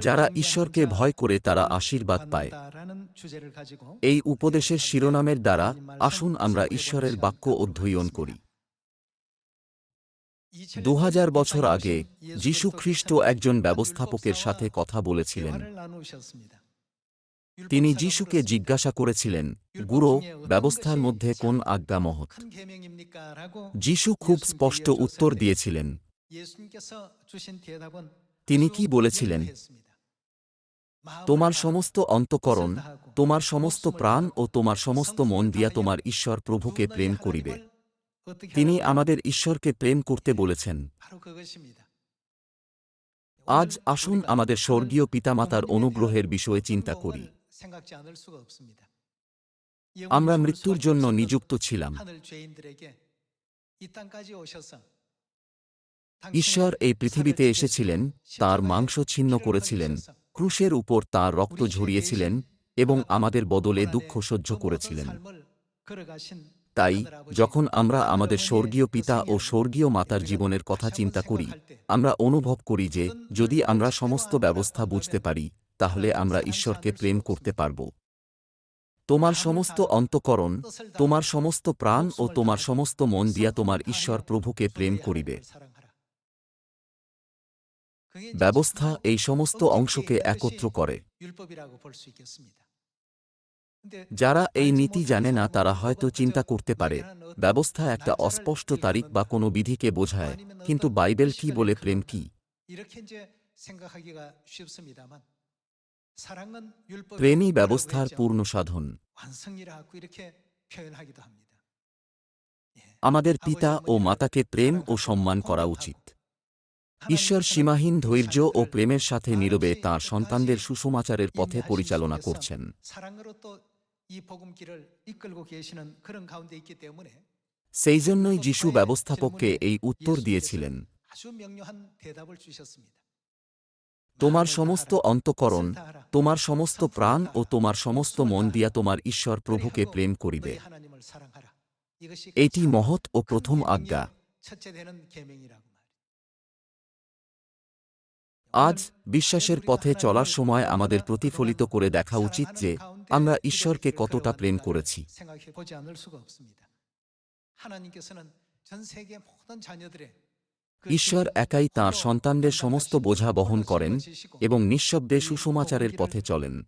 যারা ঈশ্বরকে ভয় করে তারা আশীর্বাদ পায়। এই উপদেশের শিরোনামের দ্বারা আসুন আমরা ঈশ্বরের বাক্য অধ্যয়ন করি। দু হাজার বছর আগে যীশু খ্রিস্ট একজন ব্যবস্থাপকের সাথে কথা বলেছিলেন। তিনি যীশুকে জিজ্ঞাসা করেছিলেন, গুরু, ব্যবস্থার মধ্যে কোন আজ্ঞা মহৎ? যীশু খুব স্পষ্ট উত্তর দিয়েছিলেন, তিনি কি বলেছিলেন? তোমার সমস্ত অন্তকরণ, তোমার সমস্ত প্রাণ ও তোমার সমস্ত মন দিয়া তোমার ঈশ্বর প্রভুকে প্রেম করিবে। তিনি আমাদের ঈশ্বরকে প্রেম করতে বলেছেন। আজ আসুন আমাদের স্বর্গীয় পিতামাতার অনুগ্রহের বিষয়ে চিন্তা করি। আমরা মৃত্যুর জন্য নিযুক্ত ছিলাম। ঈশ্বর এই পৃথিবীতে এসেছিলেন, তার মাংস ছিন্ন করেছিলেন। ক্রুশের উপর তার রক্ত ঝরিয়েছিলেন এবং আমাদের বদলে দুঃখ সহ্য করেছিলেন। তাই যখন আমরা আমাদের স্বর্গীয় পিতা ও স্বর্গীয় মাতার জীবনের কথা চিন্তা করি আমরা অনুভব করি যে যদি আমরা সমস্ত ব্যবস্থা বুঝতে পারি তাহলে আমরা ঈশ্বরকে প্রেম করতে পারব। তোমার সমস্ত অন্তকরণ তোমার সমস্ত প্রাণ ও তোমার সমস্ত মন দিয়া তোমার ঈশ্বর প্রভুকে প্রেম করিবে। ব্যবস্থা এই সমস্ত অংশকে একত্র করে। যারা এই নীতি জানে না তারা হয়তো চিন্তা করতে পারে। ব্যবস্থা একটা অস্পষ্ট তারিখ বা কোনো বিধিকে বোঝায়। কিন্তু বাইবেল কি বলে প্রেম কি? প্রেমই ব্যবস্থার পূর্ণ সাধন। আমাদের পিতা ও মাতাকে প্রেম ও সম্মান করা উচিত। ঈশ্বর সীমাহীন ধৈর্য ও প্রেমের সাথে নীরবে তাঁর সন্তানদের সুসমাচারের পথে পরিচালনা করছেন। সেই জন্যই যিশু ব্যবস্থাপককে এই উত্তর দিয়েছিলেন তোমার সমস্ত অন্তকরণ তোমার সমস্ত প্রাণ ও তোমার সমস্ত মন দিয়া তোমার ঈশ্বর প্রভুকে প্রেম করিবে। এটি মহৎ ও প্রথম আজ্ঞা। আজ বিশ্বাসের পথে চলার সময় আমাদের প্রতিফলিত করে দেখা উচিত যে আমরা ঈশ্বরকে কতটা প্রেম করেছি। ঈশ্বর একাই তাঁর সন্তানদের সমস্ত বোঝা বহন করেন এবং নিঃশব্দে সুসমাচারের পথে চলেন।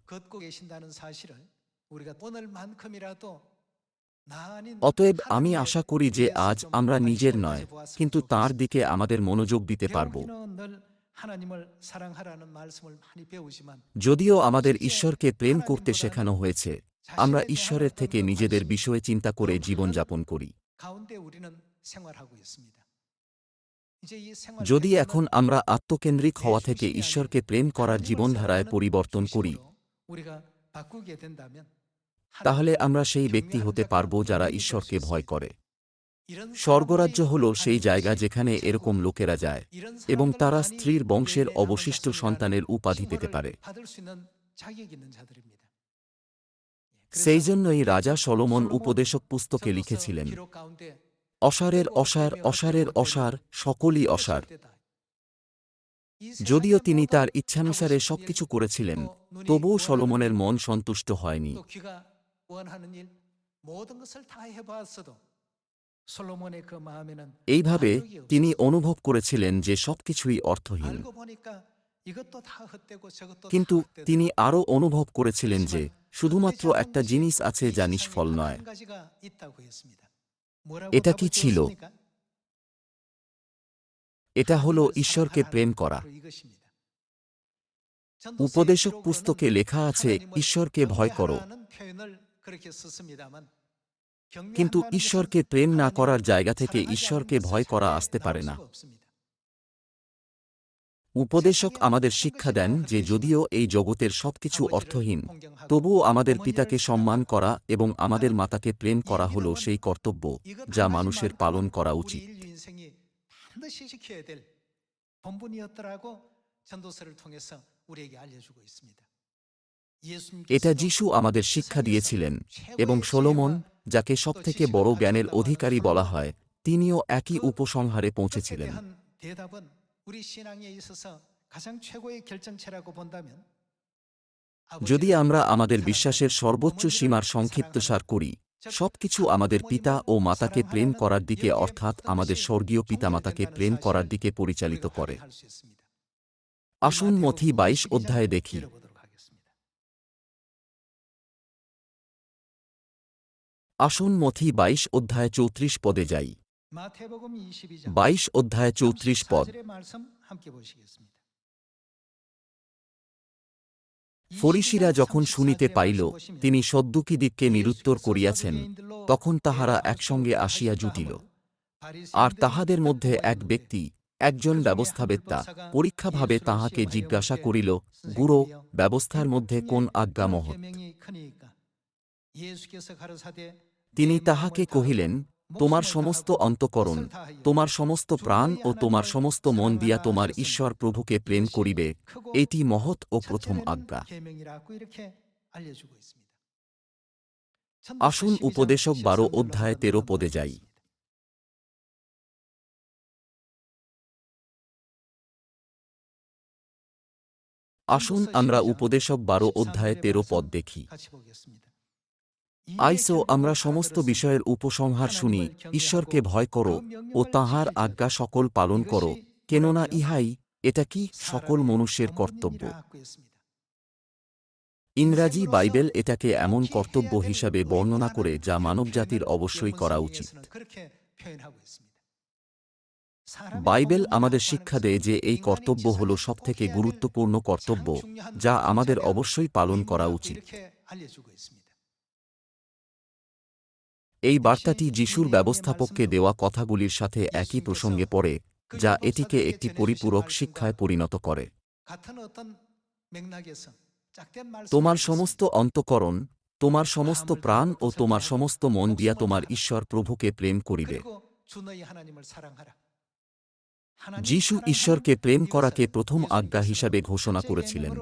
অতএব আমি আশা করি যে আজ আমরা নিজের নয়, কিন্তু তার দিকে আমাদের মনোযোগ দিতে পারব। যদিও আমাদের ঈশ্বরকে প্রেম করতে শেখানো হয়েছে আমরা ঈশ্বরের থেকে নিজেদের বিষয়ে চিন্তা করে জীবনযাপন করি। যদি এখন আমরা আত্মকেন্দ্রিক হওয়া থেকে ঈশ্বরকে প্রেম করার জীবনধারায় পরিবর্তন করি তাহলে আমরা সেই ব্যক্তি হতে পারব যারা ঈশ্বরকে ভয় করে। স্বর্গরাজ্য হল সেই জায়গা যেখানে এরকম লোকেরা যায়, এবং তারা স্ত্রীর বংশের অবশিষ্ট সন্তানের উপাধি পেতে পারে। সেই জন্যই রাজা সলোমন উপদেশক পুস্তকে লিখেছিলেন, অসারের অসার অসারের অসার, সকলই অসার। যদিও তিনি তার ইচ্ছানুসারে সবকিছু করেছিলেন, তবুও সলোমনের মন সন্তুষ্ট হয়নি। এইভাবে তিনি অনুভব করেছিলেন যে সবকিছুই অর্থহীন। কিন্তু তিনি আরও অনুভব করেছিলেন যে শুধুমাত্র একটা জিনিস আছে যা নিষ্ফল নয়। এটা কি ছিল? এটা হল ঈশ্বরকে প্রেম করা। উপদেশক পুস্তকে লেখা আছে ঈশ্বরকে ভয় করো। কিন্তু ঈশ্বরকে প্রেম না করার জায়গা থেকে ঈশ্বরকে ভয় করা আসতে পারে না। উপদেশক আমাদের শিক্ষা দেন যে যদিও এই জগতের সবকিছু অর্থহীন, তবুও আমাদের পিতাকে সম্মান করা এবং আমাদের মাতাকে প্রেম করা হল সেই কর্তব্য যা মানুষের পালন করা উচিত। এটা যিশু আমাদের শিক্ষা দিয়েছিলেন এবং সোলোমন, যাকে সবথেকে বড় জ্ঞানের অধিকারী বলা হয়, তিনিও একই উপসংহারে পৌঁছেছিলেন। যদি আমরা আমাদের বিশ্বাসের সর্বোচ্চ সীমার সংক্ষিপ্তসার করি, সবকিছু আমাদের পিতা ও মাতাকে প্রেম করার দিকে, অর্থাৎ আমাদের স্বর্গীয় পিতামাতাকে প্রেম করার দিকে পরিচালিত করে। আসুন মথি বাইশ অধ্যায়ে দেখি। আসুন মথি বাইশ অধ্যায় চৌত্রিশ পদে যাই বাইশ অধ্যায় চৌত্রিশ পদ ফরিসিরা যখন শুনিতে পাইল তিনি সদ্দুকিদিককে নিরুত্তর করিয়াছেন তখন তাহারা একসঙ্গে আসিয়া জুটিল আর তাহাদের মধ্যে এক ব্যক্তি একজন ব্যবস্থাবেত্তা পরীক্ষাভাবে তাহাকে জিজ্ঞাসা করিল গুরু ব্যবস্থার মধ্যে কোন আজ্ঞা মহৎ তিনি তাহাকে কহিলেন, তোমার সমস্ত অন্তকরণ, তোমার সমস্ত প্রাণ ও তোমার সমস্ত মন দিয়া তোমার ঈশ্বর প্রভুকে প্রেম করিবে, এটি মহৎ ও প্রথম আজ্ঞা। আসুন উপদেশক বারো অধ্যায় তেরো পদে যাই। আসুন আমরা উপদেশক বারো অধ্যায় তেরো পদ দেখি। আইসো, আমরা সমস্ত বিষয়ের উপসংহার শুনি। ঈশ্বরকে ভয় করো ও তাহার আজ্ঞা সকল পালন করো, কেননা ইহাই, এটা কি সকল মনুষ্যের কর্তব্য? ইংরাজি বাইবেল এটাকে এমন কর্তব্য হিসাবে বর্ণনা করে যা মানবজাতির অবশ্যই করা উচিত। বাইবেল আমাদের শিক্ষা দেয় যে এই কর্তব্য হল সবথেকে গুরুত্বপূর্ণ কর্তব্য, যা আমাদের অবশ্যই পালন করা উচিত। এই বার্তাটি যিশুর ব্যবস্থাপককে দেওয়া কথাগুলির সাথে একই প্রসঙ্গে পড়ে, যা এটিকে একটি পরিপূরক শিক্ষায় পরিণত করে। তোমার সমস্ত অন্তকরণ, তোমার সমস্ত প্রাণ ও তোমার সমস্ত মন দিয়া তোমার ঈশ্বর প্রভুকে প্রেম করিবে। যিশু ঈশ্বরকে প্রেম করাকে প্রথম আজ্ঞা হিসাবে ঘোষণা করেছিলেন।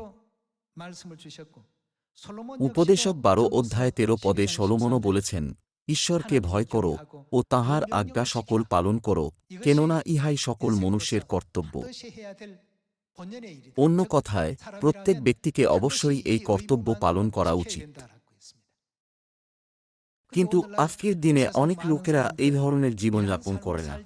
উপদেশক বারো অধ্যায় তেরো পদে সলোমনও বলেছেন ঈশ্বরকে ভয় করো ও তাহার আজ্ঞা সকল পালন করো কেননা ইহাই সকল মনুষ্যের কর্তব্য। অন্য কথায় প্রত্যেক ব্যক্তিকে অবশ্যই এই কর্তব্য পালন করা উচিত। কিন্তু আজকের দিনে অনেক লোকেরা এই ধরনের জীবনযাপন করে না।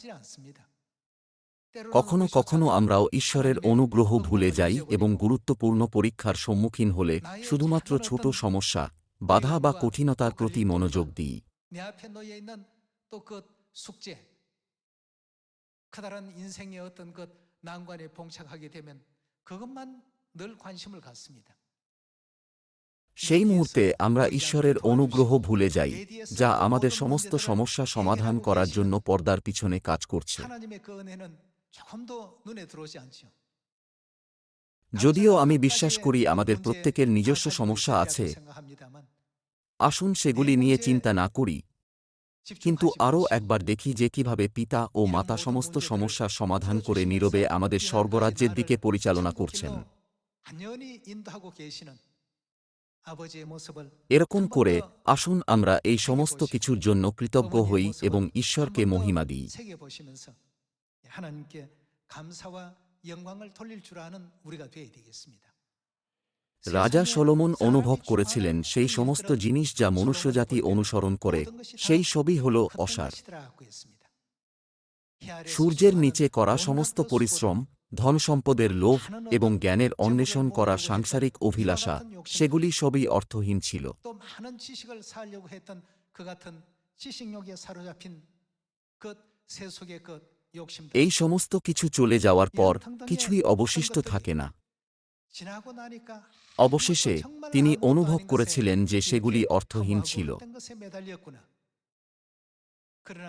কখনো কখনো আমরাও ঈশ্বরের অনুগ্রহ ভুলে যাই এবং গুরুত্বপূর্ণ পরীক্ষার সম্মুখীন হলে শুধুমাত্র ছোট সমস্যা বাধা বা কঠিনতার প্রতি মনোযোগ দিই। 내 앞에 놓여 있는 또 그 숙제, 커다란 인생의 어떤 그 난관에 봉착하게 되면 그것만 늘 관심을 갖습니다. সেই মুহূর্তে আমরা ঈশ্বরের অনুগ্রহ ভুলে যাই যা আমাদের সমস্ত সমস্যা সমাধান করার জন্য পর্দার পিছনে কাজ করছে 하나님의 그 은혜는 조금도 눈에 들어오지 않죠. যদিও আমি বিশ্বাস করি আমাদের প্রত্যেকের নিজস্ব সমস্যা আছে 생각합니다만 আসুন সেগুলি নিয়ে চিন্তা না করি কিন্তু আরও একবার দেখি যে কিভাবে পিতা ও মাতা সমস্ত সমস্যার সমাধান করে নীরবে আমাদের স্বর্গরাজ্যের দিকে পরিচালনা করছেন 안연히 인도하고 계시는 아버지의 모습을 এরকম করে আসুন আমরা এই সমস্ত কিছুর জন্য কৃতজ্ঞ হই এবং ঈশ্বরকে মহিমা দিই 새겨 보시면서 하나님께 감사와 영광을 돌릴 줄 아는 우리가 되어야 되겠습니다. রাজা সলোমন অনুভব করেছিলেন সেই সমস্ত জিনিস যা মনুষ্যজাতি অনুসরণ করে, সেই সবই হল অসার। সূর্যের নিচে করা সমস্ত পরিশ্রম ধনসম্পদের লোভ এবং জ্ঞানের অন্বেষণ করা সাংসারিক অভিলাষা, সেগুলি সবই অর্থহীন ছিল। এই সমস্ত কিছু চলে যাওয়ার পর কিছুই অবশিষ্ট থাকে না। অবশেষে তিনি অনুভব করেছিলেন যে সেগুলি অর্থহীন ছিল।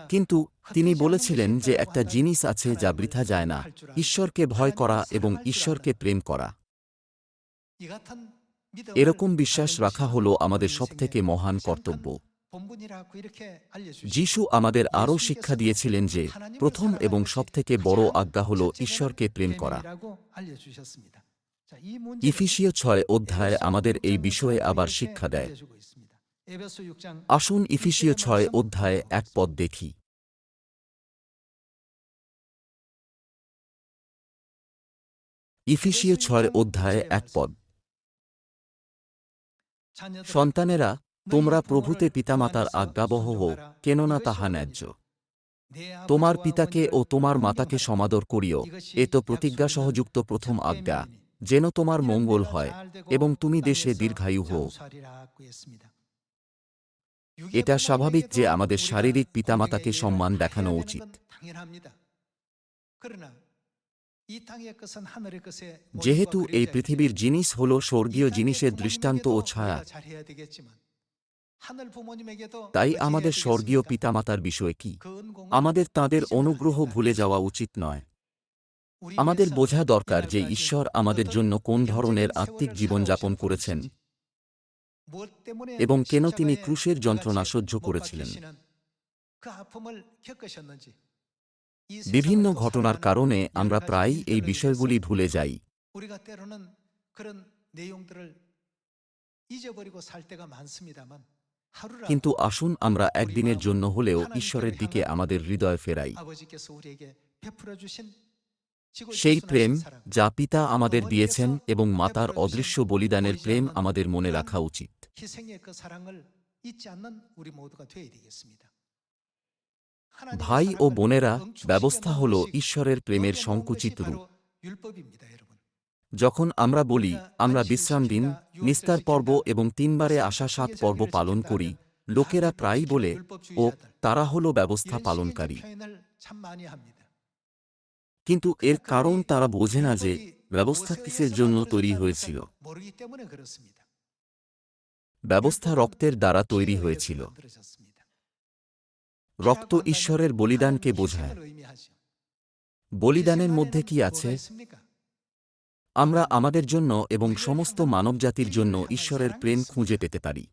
কিন্তু তিনি বলেছিলেন যে একটা জিনিস আছে যা বৃথা যায় না। ঈশ্বরকে ভয় করা এবং ঈশ্বরকে প্রেম করা। এরকম বিশ্বাস রাখা হল আমাদের সবথেকে মহান কর্তব্য। যিশু আমাদের আরও শিক্ষা দিয়েছিলেন যে প্রথম এবং সবথেকে বড় আজ্ঞা হল ঈশ্বরকে প্রেম করা। ইফিসীয় ছয় অধ্যায় আমাদের এই বিষয়ে আবার শিক্ষা দেয়। আসুন ইফিসীয় ছয় অধ্যায়ে এক পদ দেখি। ইফিসীয় ছয় অধ্যায়ে এক পদ। সন্তানেরা তোমরা প্রভূতে পিতামাতার আজ্ঞাবহ হও কেননা তাহা ন্যায্য। তোমার পিতাকে ও তোমার মাতাকে সমাদর করিও এ তো প্রতিজ্ঞা সহযুক্ত প্রথম আজ্ঞা। যেন তোমার মঙ্গল হয় এবং তুমি দেশে দীর্ঘায়ু হও। এটা স্বাভাবিক যে আমাদের শারীরিক পিতামাতাকে সম্মান দেখানো উচিত। যেহেতু এই পৃথিবীর জিনিস হল স্বর্গীয় জিনিসের দৃষ্টান্ত ও ছায়া, তাই আমাদের স্বর্গীয় পিতামাতার বিষয়ে কি? আমাদের তাদের অনুগ্রহ ভুলে যাওয়া উচিত নয়। আমাদের বোঝা দরকার যে ঈশ্বর আমাদের জন্য কোন ধরনের আত্মিক জীবনযাপন করেছেন এবং কেন তিনি ক্রুশের যন্ত্রণা সহ্য করেছিলেন? বিভিন্ন ঘটনার কারণে আমরা প্রায় এই বিষয়গুলি ভুলে যাই। কিন্তু আসুন আমরা একদিনের জন্য হলেও ঈশ্বরের দিকে আমাদের হৃদয় ফেরাই। সেই প্রেম যা পিতা আমাদের দিয়েছেন এবং মাতার অদৃশ্য বলিদানের প্রেম আমাদের মনে রাখা উচিত। ভাই ও বোনেরা ব্যবস্থা হল ঈশ্বরের প্রেমের সংকুচিত রূপ। যখন আমরা বলি আমরা বিশ্রাম দিন নিস্তার পর্ব এবং তিনবারে আসা সাত পর্ব পালন করি। লোকেরা প্রায়ই বলে ও তারা হল ব্যবস্থা পালনকারী। কিন্তু এর কারণ তারা বোঝে না যে ব্যবস্থা কিসের জন্য তৈরি হয়েছিল। ব্যবস্থা রক্তের দ্বারা তৈরি হয়েছিল। রক্ত ঈশ্বরের বলিদানকে বোঝায়। বলিদানের মধ্যে কি আছে? আমরা আমাদের জন্য এবং সমস্ত মানবজাতির জন্য ঈশ্বরের প্রেম খুঁজে পেতে পারি।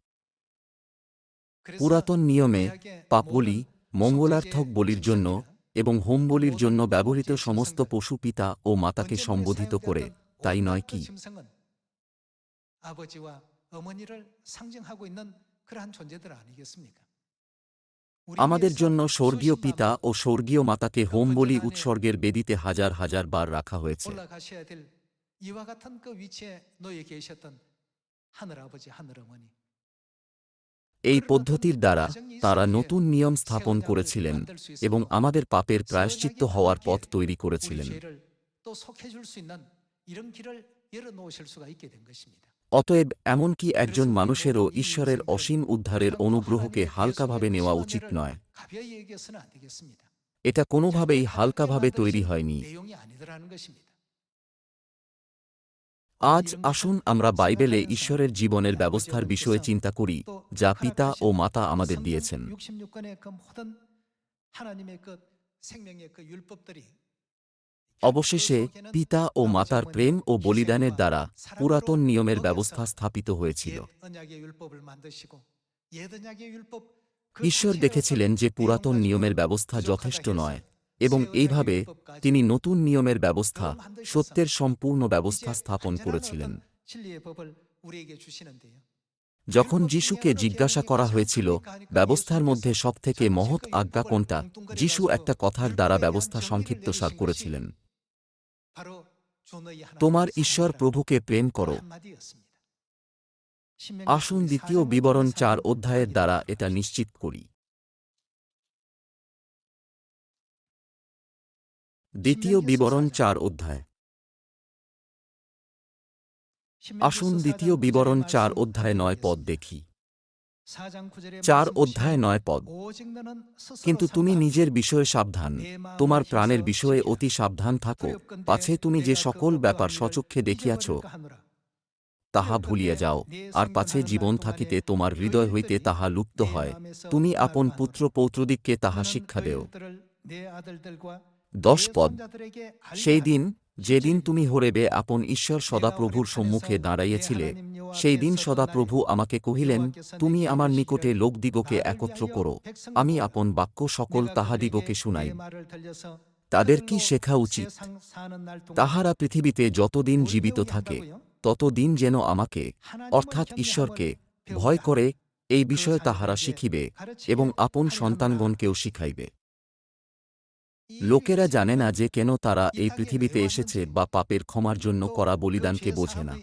পুরাতন নিয়মে পাপ বলি মঙ্গলার্থক বলির জন্য এবং হোম বলির জন্য ব্যবহৃত সমস্ত পশু পিতা ও মাতাকে 언제든지 সম্বোধিত করে 사용되었던 তাই 온갖 নয় 그 কি 짐승은 아버지와 어머니를 상징하고 있는 그러한 존재들 아니겠습니까? আমাদের জন্য স্বর্গীয় 수십만 পিতা 번 ও স্বর্গীয় মাতাকে হোম বলি উৎসর্গের বেদিতে হাজার হাজার বার রাখা হয়েছে 올라가셔야 될 이와 같은 그 위치에 놓여 계셨던 하늘 아버지 하늘 어머니 এই পদ্ধতির দ্বারা তারা নতুন নিয়ম স্থাপন করেছিলেন এবং আমাদের পাপের প্রায়শ্চিত্ত হওয়ার পথ তৈরি করেছিলেন। অতএব এমনকি একজন মানুষেরও ঈশ্বরের অসীম উদ্ধারের অনুগ্রহকে হালকাভাবে নেওয়া উচিত নয়। এটা কোনোভাবেই হালকাভাবে তৈরি হয়নি। আজ আসুন আমরা বাইবেলে ঈশ্বরের জীবনের ব্যবস্থার বিষয়ে চিন্তা করি, যা পিতা ও মাতা আমাদের দিয়েছেন। অবশেষে পিতা ও মাতার প্রেম ও বলিদানের দ্বারা পুরাতন নিয়মের ব্যবস্থা স্থাপিত হয়েছিল। ঈশ্বর দেখেছিলেন যে পুরাতন নিয়মের ব্যবস্থা যথেষ্ট নয় এবং এইভাবে তিনি নতুন নিয়মের ব্যবস্থা, সত্যের সম্পূর্ণ ব্যবস্থা স্থাপন করেছিলেন। যখন যিশুকে জিজ্ঞাসা করা হয়েছিল, ব্যবস্থার মধ্যে সবথেকে মহৎ আজ্ঞা কোনটা, যিশু একটা কথার দ্বারা ব্যবস্থা সংক্ষিপ্তসার করেছিলেন। তোমার ঈশ্বর প্রভুকে প্রেম করো। আসুন দ্বিতীয় বিবরণ চার অধ্যায়ের দ্বারা এটা নিশ্চিত করি। দ্বিতীয় বিবরণ চার অধ্যায়। আসুন দ্বিতীয় বিবরণ চার অধ্যায় নয় পদ দেখি। চার অধ্যায় নয় পদ। কিন্তু তুমি নিজের বিষয়ে সাবধান। তোমার প্রাণের বিষয়ে অতি সাবধান থাকো। পাছে তুমি যে সকল ব্যাপার সচক্ষে দেখিয়াছ, তাহা ভুলিয়া যাও। আর পাছে জীবন থাকিতে তোমার হৃদয় হইতে তাহা লুপ্ত হয়। তুমি আপন পুত্র পৌত্রদিককে তাহা শিক্ষা দেও। দশ পদ। সেই দিন যেদিন তুমি হরেবে আপন ঈশ্বর সদাপ্রভুর সম্মুখে দাঁড়াইয়েছিলে সেই দিন সদাপ্রভু আমাকে কহিলেন তুমি আমার নিকটে লোকদিগকে একত্র করো। আমি আপন বাক্য সকল তাহাদিগকে শুনাই। তাদের কি শেখা উচিত? তাহারা পৃথিবীতে যতদিন জীবিত থাকে ততদিন যেন আমাকে অর্থাৎ ঈশ্বরকে ভয় করে এই বিষয়ে তাহারা শিখিবে এবং আপন সন্তানগণকেও শিখাইবে। লোকেরা জানে না যে কেন তারা এই পৃথিবীতে এসেছে বা পাপের ক্ষমার জন্য করা বলিদানকে বোঝে না।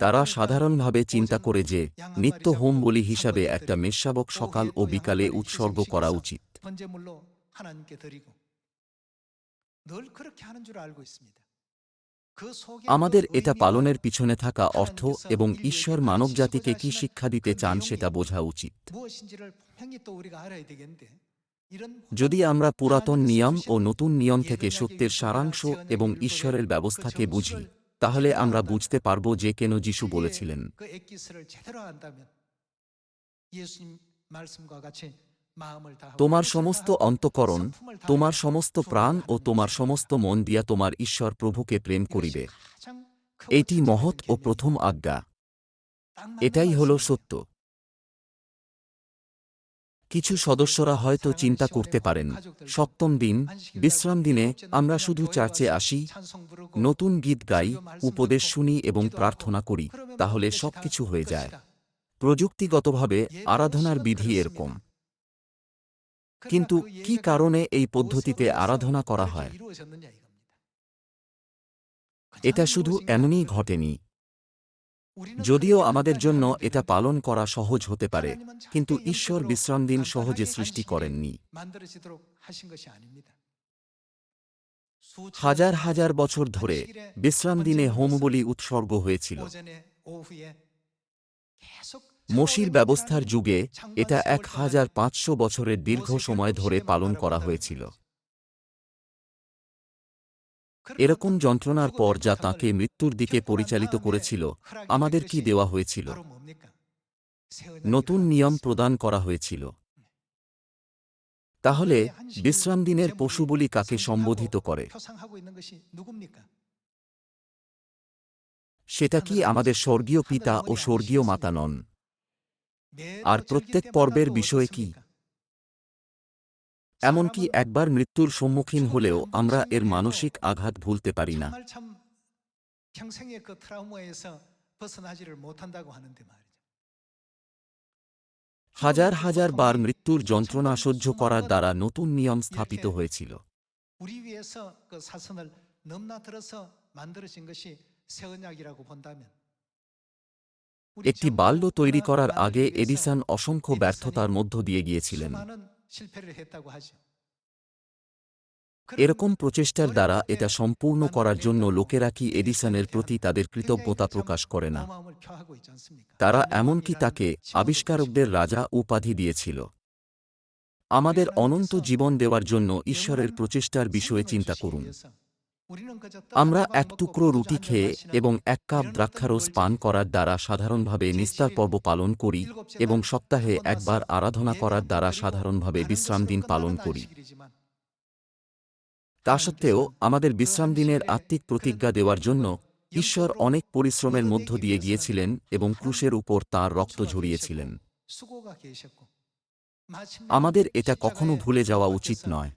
তারা সাধারণভাবে চিন্তা করে যে নিত্য হোম বলি হিসাবে একটা মেষাবক সকাল ও বিকালে উৎসর্গ করা উচিত। আমাদের এটা পালনের পিছনে থাকা অর্থ এবং ঈশ্বর মানবজাতিকে কি শিক্ষা দিতে চান সেটা বোঝা উচিত। যদি আমরা পুরাতন নিয়ম ও নতুন নিয়ম থেকে সত্যের সারাংশ এবং ঈশ্বরের ব্যবস্থাকে বুঝি তাহলে আমরা বুঝতে পারব যে কেন যিশু বলেছিলেন। তোমার সমস্ত অন্তকরণ তোমার সমস্ত প্রাণ ও তোমার সমস্ত মন দিয়া তোমার ঈশ্বর প্রভুকে প্রেম করিবে। এটি মহৎ ও প্রথম আজ্ঞা। এটাই হল সত্য। কিছু সদস্যরা হয়তো চিন্তা করতে পারেন সপ্তম দিন বিশ্রাম দিনে আমরা শুধু চার্চে আসি নতুন গীত গাই উপদেশ শুনি এবং প্রার্থনা করি তাহলে সবকিছু হয়ে যায়। প্রযুক্তিগতভাবে আরাধনার বিধি এরকম। কিন্তু কি কারণে এই পদ্ধতিতে আরাধনা করা হয়? এটা শুধু এমনই ঘটেনি। যদিও আমাদের জন্য এটা পালন করা সহজ হতে পারে, কিন্তু ঈশ্বর বিশ্রাম দিন সহজে সৃষ্টি করেননি। হাজার হাজার বছর ধরে বিশ্রাম দিনে হোমবলি উৎসর্গ হয়েছিল। মসির ব্যবস্থার যুগে এটা এক হাজার পাঁচশো বছরের দীর্ঘ সময় ধরে পালন করা হয়েছিল। এরকম যন্ত্রণার পর যা তাকে মৃত্যুর দিকে পরিচালিত করেছিল, আমাদের কি দেওয়া হয়েছিল? নতুন নিয়ম প্রদান করা হয়েছিল। তাহলে বিশ্রাম দিনের পশুবলি কাকে সম্বোধিত করে? সেটা কি আমাদের স্বর্গীয় পিতা ও স্বর্গীয় মাতা নন? আর প্রত্যেক পর্বের বিষয় কি এমনকি একবার মৃত্যুর সম্মুখীন হলেও আমরা এর মানসিক আঘাত ভুলতে পারি না 정말 참 평생의 그 트라우마에서 벗어나지를 못한다고 하는데 말이죠. হাজার হাজার বার মৃত্যুর যন্ত্রণা সহ্য করার দ্বারা নতুন নিয়ম স্থাপিত হয়েছিল 우리 위해서 그 사선을 넘나들어서 만들어진 것이 새 언약이라고 본다면 우리 একটি বাল্য তৈরি করার আগে এডিসন অসংখ্য ব্যর্থতার মধ্য দিয়ে গিয়েছিলেন। এরকম প্রচেষ্টার দ্বারা এটা সম্পূর্ণ করার জন্য লোকেরা কি এডিসনের প্রতি তাদের কৃতজ্ঞতা প্রকাশ করে না। তারা এমনকি তাকে আবিষ্কারকদের রাজা উপাধি দিয়েছিল। আমাদের অনন্ত জীবন দেওয়ার জন্য ঈশ্বরের প্রচেষ্টার বিষয়ে চিন্তা করুন। আমরা এক টুকরো রুটি খেয়ে এবং এক কাপ দ্রাক্ষারস পান করার দ্বারা সাধারণভাবে নিস্তার পর্ব পালন করি এবং সপ্তাহে একবার আরাধনা করার দ্বারা সাধারণভাবে বিশ্রাম দিন পালন করি। তা সত্ত্বেও আমাদের বিশ্রাম দিনের আত্মিক প্রতিজ্ঞা দেওয়ার জন্য ঈশ্বর অনেক পরিশ্রমের মধ্য দিয়ে গিয়েছিলেন। এবং ক্রুশের উপর তাঁর রক্ত ঝরিয়েছিলেন। আমাদের এটা কখনো ভুলে যাওয়া উচিত নয়।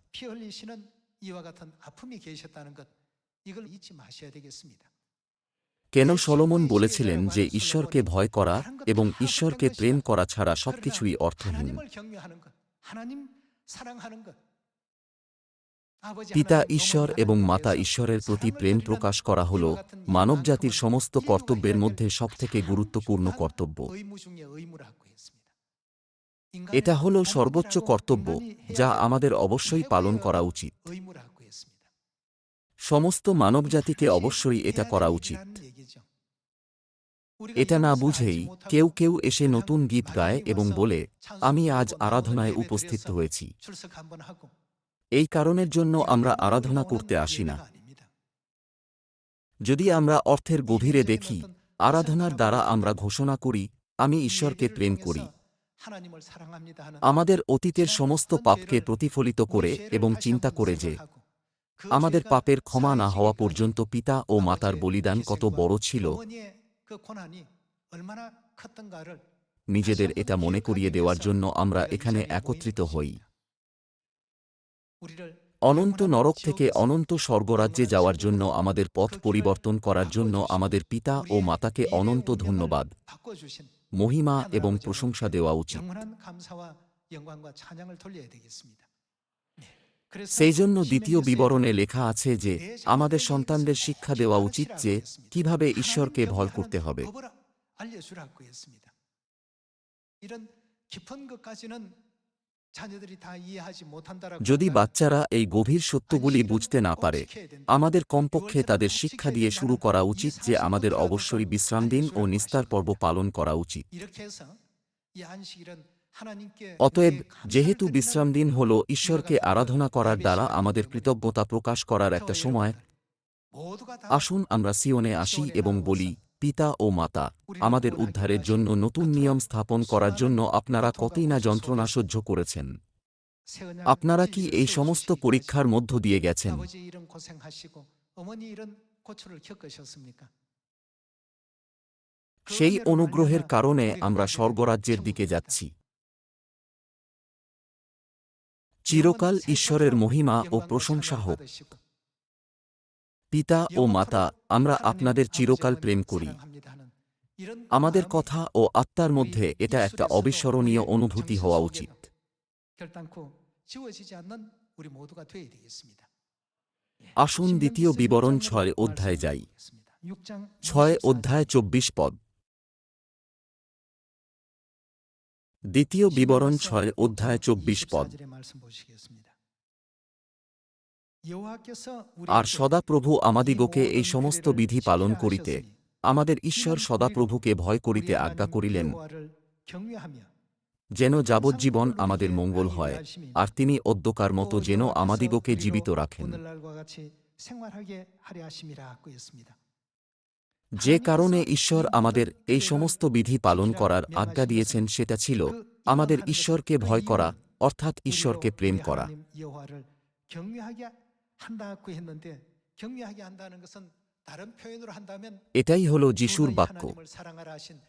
কেন সলোমন বলেছিলেন যে ঈশ্বরকে ভয় করা এবং ঈশ্বরকে প্রেম করা ছাড়া সবকিছুই অর্থহীন। পিতা ঈশ্বর এবং মাতা ঈশ্বরের প্রতি প্রেম প্রকাশ করা হল মানবজাতির সমস্ত কর্তব্যের মধ্যে সবথেকে গুরুত্বপূর্ণ কর্তব্য। এটা হল সর্বোচ্চ কর্তব্য, যা আমাদের অবশ্যই পালন করা উচিত। সমস্ত মানবজাতিকে অবশ্যই এটা করা উচিত। এটা না বুঝেই কেউ কেউ এসে নতুন গীত গায় এবং বলে, আমি আজ আরাধনায় উপস্থিত হয়েছি। এই কারণের জন্য আমরা আরাধনা করতে আসি না। যদি আমরা অর্থের গভীরে দেখি, আরাধনার দ্বারা আমরা ঘোষণা করি, আমি ঈশ্বরকে প্রেম করি। আমাদের অতীতের সমস্ত পাপকে প্রতিফলিত করে এবং চিন্তা করে যে আমাদের পাপের ক্ষমা না হওয়া পর্যন্ত পিতা ও মাতার বলিদান কত বড় ছিল? নিজেদের এটা মনে করিয়ে দেওয়ার জন্য আমরা এখানে একত্রিত হই। অনন্ত নরক থেকে অনন্ত স্বর্গরাজ্যে যাওয়ার জন্য আমাদের পথ পরিবর্তন করার জন্য আমাদের পিতা ও মাতাকে অনন্ত ধন্যবাদ। মহিমা এবং প্রশংসা দেওয়া উচিত। সেই জন্য দ্বিতীয় বিবরণে লেখা আছে যে আমাদের সন্তানদের শিক্ষা দেওয়া উচিত যে কীভাবে ঈশ্বরকে ভয় করতে হবে। যদি বাচ্চারা এই গভীর সত্যগুলি বুঝতে না পারে আমাদের কমপক্ষে তাদের শিক্ষা দিয়ে শুরু করা উচিত যে আমাদের অবশ্যই বিশ্রাম দিন ও নিস্তার পর্ব পালন করা উচিত। অতএব যেহেতু বিশ্রাম দিন হল ঈশ্বরকে আরাধনা করার দ্বারা আমাদের কৃতজ্ঞতা প্রকাশ করার একটা সময়। আসুন আমরা সিওনে আসি এবং বলি পিতা ও মাতা, আমাদের উদ্ধারের জন্য নতুন নিয়ম স্থাপন করার জন্য আপনারা কতই না যন্ত্রণা সহ্য করেছেন। আপনারা কি এই সমস্ত পরীক্ষার মধ্য দিয়ে গেছেন? সেই অনুগ্রহের কারণে আমরা স্বর্গরাজ্যের দিকে যাচ্ছি। চিরকাল ঈশ্বরের মহিমা ও প্রশংসা হোক। পিতা ও মাতা, আমরা আপনাদের চিরকাল প্রেম করি। আমাদের কথা ও আত্মার মধ্যে এটা একটা অবিস্মরণীয় অনুভূতি হওয়া উচিত। আসুন দ্বিতীয় বিবরণ ছয় অধ্যায় যাই। ছয় অধ্যায় চব্বিশ পদ। দ্বিতীয় বিবরণ ছয় অধ্যায় চব্বিশ পদ। আর সদাপ্রভু আমাদিগকে এই সমস্ত বিধি পালন করিতে আমাদের ঈশ্বর সদাপ্রভুকে ভয় করিতে আজ্ঞা করিলেন। যেন যাবজ্জীবন আমাদের মঙ্গল হয় আর তিনি অদ্যকার মতো যেন আমাদিগকে জীবিত রাখেন। যে কারণে ঈশ্বর আমাদের এই সমস্ত বিধি পালন করার আজ্ঞা দিয়েছেন সেটা ছিল আমাদের ঈশ্বরকে ভয় করা অর্থাৎ ঈশ্বরকে প্রেম করা। এটাই হল যিশুর বাক্য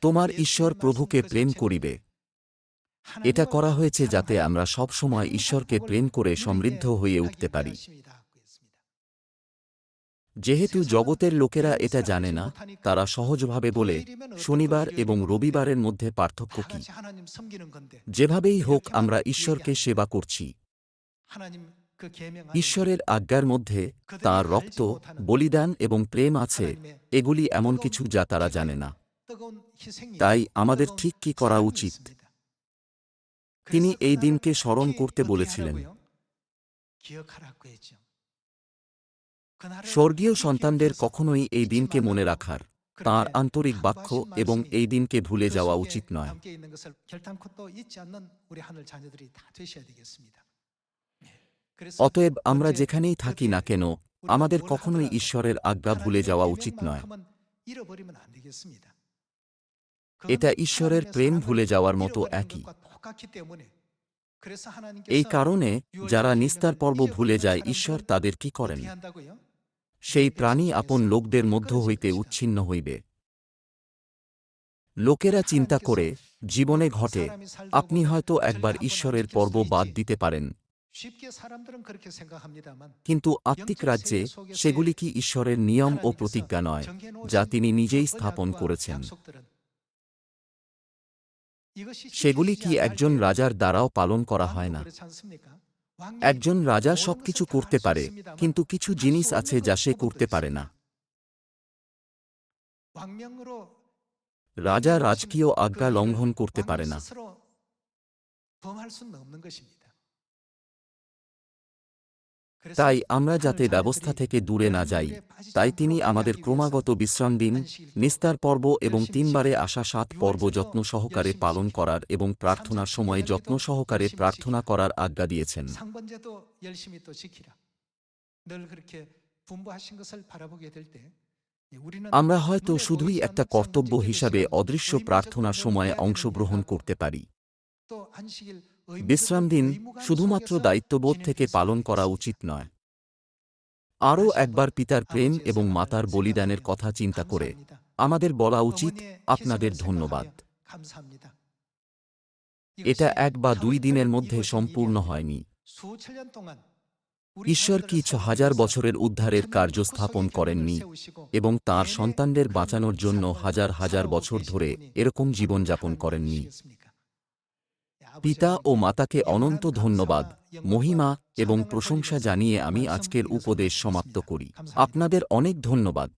তোমার ঈশ্বর প্রভুকে প্রেম করিবে এটা করা হয়েছে যাতে আমরা সব সময় ঈশ্বরকে প্রেম করে সমৃদ্ধ হয়ে উঠতে পারি যেহেতু জগতের লোকেরা এটা জানে না তারা সহজভাবে বলে শনিবার এবং রবিবারের মধ্যে পার্থক্য কি যেভাবেই হোক আমরা ঈশ্বরকে সেবা করছি ঈশ্বরের আজ্ঞার মধ্যে তার রক্ত, বলিদান এবং প্রেম আছে, এগুলি এমন কিছু যা তারা জানে না। তাই আমাদের ঠিক কি করা উচিত? তিনি এই দিনকে স্মরণ করতে বলেছিলেন। স্বর্গীয় সন্তানদের কখনোই এই দিনকে মনে রাখার, তাঁর আন্তরিক বাক্য এবং এই দিনকে ভুলে যাওয়া উচিত নয়। অতএব আমরা যেখানেই থাকি না কেন আমাদের কখনোই ঈশ্বরের আজ্ঞা ভুলে যাওয়া উচিত নয়। এটা ঈশ্বরের প্রেম ভুলে যাওয়ার মতো একই। এই কারণে যারা নিস্তার পর্ব ভুলে যায় ঈশ্বর তাদের কি করেন? সেই প্রাণী আপন লোকদের মধ্য হইতে উচ্ছিন্ন হইবে। লোকেরা চিন্তা করে জীবনে ঘটে আপনি হয়তো একবার ঈশ্বরের পর্ব বাদ দিতে পারেন। কিন্তু আত্মিক রাজ্যে সেগুলি কি ঈশ্বরের নিয়ম ও প্রতিজ্ঞা নয় যা তিনি নিজেই স্থাপন করেছেন? সেগুলি কি একজন রাজার দ্বারাও পালন করা হয় না? একজন রাজা সবকিছু করতে পারে কিন্তু কিছু জিনিস আছে যা সে করতে পারে না। রাজা রাজকীয় আজ্ঞা লঙ্ঘন করতে পারে না। তাই আমরা যাতে ব্যবস্থা থেকে দূরে না যাই। তাই তিনি আমাদের ক্রমাগত বিশ্রাম দিন নিস্তার পর্ব এবং তিনবারে আসা সাত পর্ব যত্ন সহকারে পালন করার এবং প্রার্থনার সময়ে যত্ন সহকারে প্রার্থনা করার আজ্ঞা দিয়েছেন। আমরা হয়তো শুধুই একটা কর্তব্য হিসাবে অদৃশ্য প্রার্থনার সময়ে অংশগ্রহণ করতে পারি। বিশ্রাম দিন শুধুমাত্র দায়িত্ববোধ থেকে পালন করা উচিত নয়। আরও একবার পিতার প্রেম এবং মাতার বলিদানের কথা চিন্তা করে আমাদের বলা উচিত আপনাদের ধন্যবাদ। এটা এক বা দুই দিনের মধ্যে সম্পূর্ণ হয়নি। ঈশ্বর কি ছ হাজার বছরের উদ্ধারের কার্য স্থাপন করেননি এবং তার সন্তানদের বাঁচানোর জন্য হাজার হাজার বছর ধরে এরকম জীবনযাপন করেননি। পিতা ও মাতাকে অনন্ত ধন্যবাদ, মহিমা এবং প্রশংসা জানিয়ে আমি আজকের উপদেশ সমাপ্ত করি। আপনাদের অনেক ধন্যবাদ।